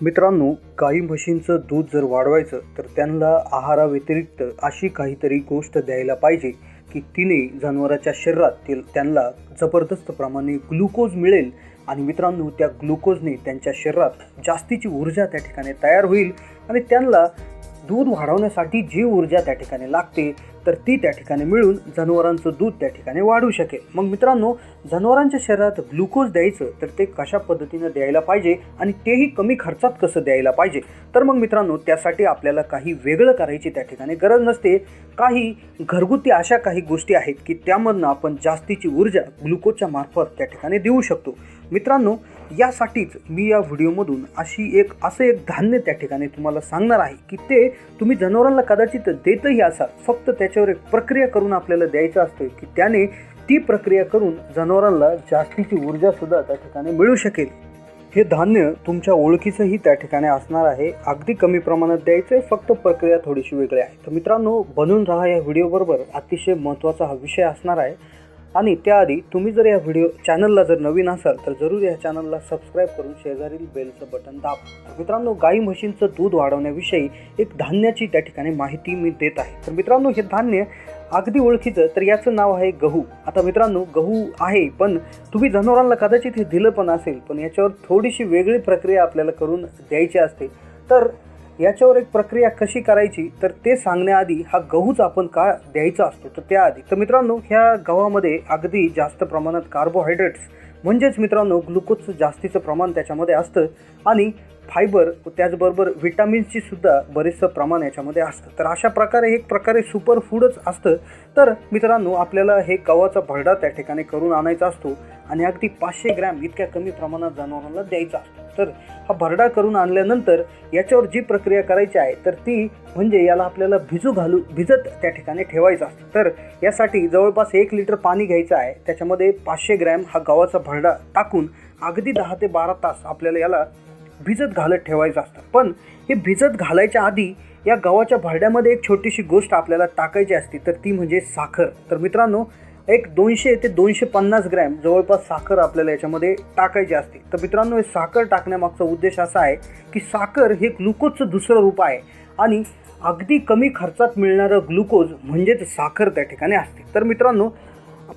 मित्रांनो गाई म्हशींचं दूध जर वाढवायचं तर त्यांना आहाराव्यतिरिक्त अशी काहीतरी गोष्ट द्यायला पाहिजे की तिने जनावराच्या शरीरात ते त्यांना जबरदस्त प्रमाणे ग्लुकोज मिळेल आणि मित्रांनो त्या ग्लुकोजने त्यांच्या शरीरात जास्तीची ऊर्जा त्या ठिकाणी तयार होईल आणि त्यांना दूध वाढवण्यासाठी जी ऊर्जा त्या ठिकाणी लागते तर ती त्या ठिकाणी मिळून जनावरांचं दूध त्या ठिकाणी वाढू शकेल. मग मित्रांनो जनावरांच्या शरीरात ग्लुकोज द्यायचं तर ते कशा पद्धतीनं द्यायला पाहिजे आणि तेही कमी खर्चात कसं द्यायला पाहिजे? तर मग मित्रांनो त्यासाठी आपल्याला काही वेगळं करायची त्या ठिकाणी गरज नसते. काही घरगुती अशा काही गोष्टी आहेत की त्यामधनं आपण जास्तीची ऊर्जा ग्लुकोजच्या मार्फत त्या ठिकाणी देऊ शकतो. मित्रांनो यासाठीच मी या व्हिडिओमधून अशी एक असं एक धान्य त्या ठिकाणी तुम्हाला सांगणार आहे की ते तुम्ही जनावरांना कदाचित देतही असाल फक्त त्याच्यावर एक प्रक्रिया करून आपल्याला द्यायचं असतं की त्याने ती प्रक्रिया करून जनावरांना जास्तीची ऊर्जासुद्धा त्या ठिकाणी मिळू शकेल. हे धान्य तुमच्या ओळखीचंही त्या ठिकाणी असणार आहे. अगदी कमी प्रमाणात द्यायचं आहे फक्त प्रक्रिया थोडीशी वेगळी आहे. तर मित्रांनो बनून राहा या व्हिडिओबरोबर. अतिशय महत्त्वाचा हा विषय असणार आहे. आणि त्याआधी तुम्ही जर या व्हिडिओ चॅनलला जर नवीन असाल तर जरूर या चॅनलला सबस्क्राईब करून शेजारील बेलचं बटन दाबा. तर मित्रांनो गाई म्हशींचं दूध वाढवण्याविषयी एक धान्याची त्या ठिकाणी माहिती मी देत आहे. तर मित्रांनो हे धान्य अगदी ओळखीचं तर याचं नाव आहे गहू. आता मित्रांनो गहू आहे पण तुम्ही जनावरांना कदाचित हे दिलं पण असेल पण याच्यावर थोडीशी वेगळी प्रक्रिया आपल्याला करून द्यायची असते. तर याच्यावर एक प्रक्रिया कशी करायची तर ते सांगण्याआधी हा गहूच आपण का द्यायचा असतो. तर त्याआधी तर मित्रांनो ह्या गव्हामध्ये अगदी जास्त प्रमाणात कार्बोहायड्रेट्स म्हणजेच मित्रांनो ग्लुकोजचं जास्तीचं प्रमाण त्याच्यामध्ये असतं आणि फायबर त्याचबरोबर व्हिटॅमिन्सची सुद्धा बरेचसं प्रमाण याच्यामध्ये असतं. तर अशा प्रकारे हे एक प्रकारे सुपर फूडच असतं. तर मित्रांनो आपल्याला हे गव्हाचा भरडा त्या ठिकाणी करून आणायचा असतो आणि अगदी पाचशे ग्रॅम इतक्या कमी प्रमाणात जनावरांना द्यायचा असतो. तर हा भरडा करून आणल्यानंतर याच्यावर जी प्रक्रिया करायची आहे तर ती म्हणजे याला आपल्याला भिजू घालू भिजत त्या ठिकाणी ठेवायचं असतं. तर यासाठी जवळपास एक लिटर पाणी घ्यायचं आहे. त्याच्यामध्ये पाचशे ग्रॅम हा गव्हाचा भरडा टाकून अगदी दहा ते बारा तास आपल्याला याला भिजत घालत ठेवायचं असतं. पण हे भिजत घालायच्या आधी या गव्हाच्या भरड्यामध्ये एक छोटीशी गोष्ट आपल्याला टाकायची असते तर ती म्हणजे साखर. तर मित्रांनो एक दोनशे ते दोनशे पन्नास ग्रॅम जवळपास साखर आपल्याला याच्यामध्ये टाकायची असते. तर मित्रांनो हे साखर टाकण्यामागचा उद्देश असा आहे की साखर हे ग्लुकोजचं दुसरं रूप आहे आणि अगदी कमी खर्चात मिळणारं ग्लुकोज म्हणजेच साखर त्या ठिकाणी असते. तर मित्रांनो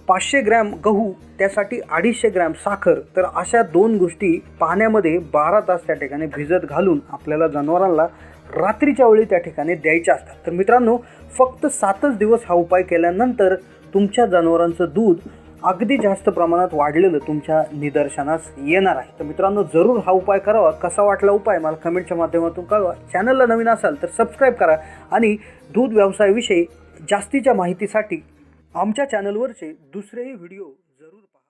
पाचशे ग्रॅम गहू त्यासाठी अडीचशे ग्रॅम साखर तर अशा दोन गोष्टी पाण्यामध्ये बारा तास त्या ठिकाणी भिजत घालून आपल्याला जनावरांना रात्रीच्या वेळी त्या ठिकाणी द्यायच्या असतात. तर मित्रांनो फक्त सातच दिवस हा उपाय केल्यानंतर तुमच्या जनावरांचं दूध अगदी जास्त प्रमाणात वाढलेलं तुमच्या निदर्शनास येणार आहे. तर मित्रांनो जरूर हा उपाय करावा. कसा वाटला उपाय मला कमेंटच्या माध्यमातून कळवा. चॅनलला नवीन असाल तर सबस्क्राईब करा आणि दूध व्यवसायाविषयी जास्तीच्या माहितीसाठी आमच्या चॅनलवरचे दुसरेही व्हिडिओ